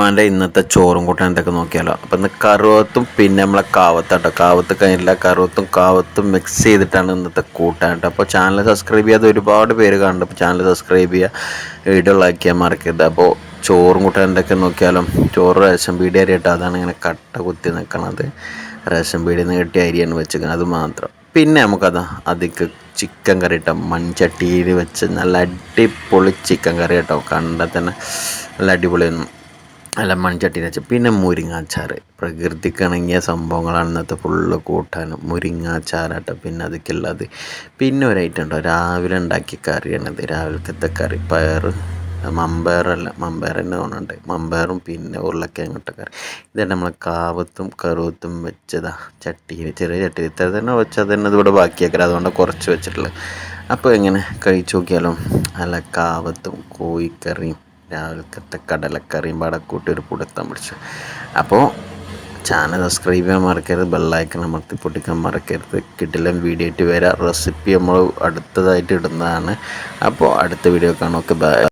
ഉമ്മാന്റെ ഇന്നത്തെ ചോറും കൂട്ടാൻ എന്തൊക്കെ നോക്കിയാലോ? അപ്പം ഇന്ന് കറുവത്തും പിന്നെ നമ്മളെ കാവത്താട്ടോ. കാവത്ത് കഴിഞ്ഞില്ല കറുവത്തും കാവത്തും മിക്സ് ചെയ്തിട്ടാണ് ഇന്നത്തെ കൂട്ടാൻ കേട്ടോ. അപ്പോൾ ചാനൽ സബ്സ്ക്രൈബ് ചെയ്യാതെ ഒരുപാട് പേര് കാണുന്നുണ്ട്. അപ്പോൾ ചാനൽ സബ്സ്ക്രൈബ് ചെയ്യുക വീഡിയോ ലൈക്ക് ചെയ്യാൻ മറക്കരുത്. അപ്പോൾ ചോറും കൂട്ടാൻ എന്തൊക്കെ നോക്കിയാലും ചോറ് റേഷൻ പീടി അരി കേട്ടോ അതാണ് ഇങ്ങനെ കട്ട കുത്തി നിൽക്കണത് റേഷൻ പീടിയിൽ നിന്ന് കിട്ടിയ അരിയാണ് വെച്ചിരിക്കുന്നത്. അത് മാത്രം. പിന്നെ നമുക്കതാ അതിക്ക് ചിക്കൻ കറി കേട്ടോ. മൺചട്ടിയിൽ വെച്ച് നല്ല അടിപൊളി ചിക്കൻ കറി കേട്ടോ. കണ്ടാൽ തന്നെ നല്ല അടിപൊളിയായിരുന്നു. നല്ല മൺചട്ടിയിൽ വെച്ച്. പിന്നെ മുരിങ്ങാച്ചാർ പ്രകൃതിക്കിണങ്ങിയ സംഭവങ്ങളാണ് ഇന്നത്തെ ഫുള്ള് കൂട്ടാനും മുരിങ്ങാച്ചാറാട്ടോ. പിന്നെ അതൊക്കെയുള്ളത് പിന്നെ ഒരു ഐറ്റം ഉണ്ടോ? രാവിലെ ഉണ്ടാക്കിയ കറിയാണിത് രാവിലത്തെ കറി. പയർ മമ്പയറല്ല മമ്പയർ തന്നെ തോന്നുന്നുണ്ട് മമ്പയറും പിന്നെ ഉരുളക്കിഴങ്ങിട്ട കറി. ഇതാണ് നമ്മൾ കാവത്തും കറുവത്തും വെച്ചതാ. ചട്ടിയിൽ ചെറിയ ചട്ടി ഇത്ര തന്നെ വെച്ചാൽ തന്നെ ഇതിവിടെ ബാക്കിയാക്കരുത് അതുകൊണ്ട് കുറച്ച് വെച്ചിട്ടുള്ളത്. അപ്പോൾ എങ്ങനെ കഴിച്ചു നോക്കിയാലും നല്ല കാവത്തും കോഴിക്കറിയും രാവിലത്തെ കടലക്കറിയും പാടക്കൂട്ടി ഒരു പുടത്താൻ പിടിച്ചു അപ്പോൾ ചാനൽ സബ്സ്ക്രൈബ് ചെയ്യാൻ മറക്കരുത് ബെല്ലൈക്കൺ അമർത്തി പൊട്ടിക്കാൻ മറക്കരുത്. കിട്ടില്ല വീഡിയോ ആയിട്ട് വരാം. റെസിപ്പി നമ്മൾ അടുത്തതായിട്ട് ഇടുന്നതാണ്. അപ്പോൾ അടുത്ത വീഡിയോ കാണാം. Okay bye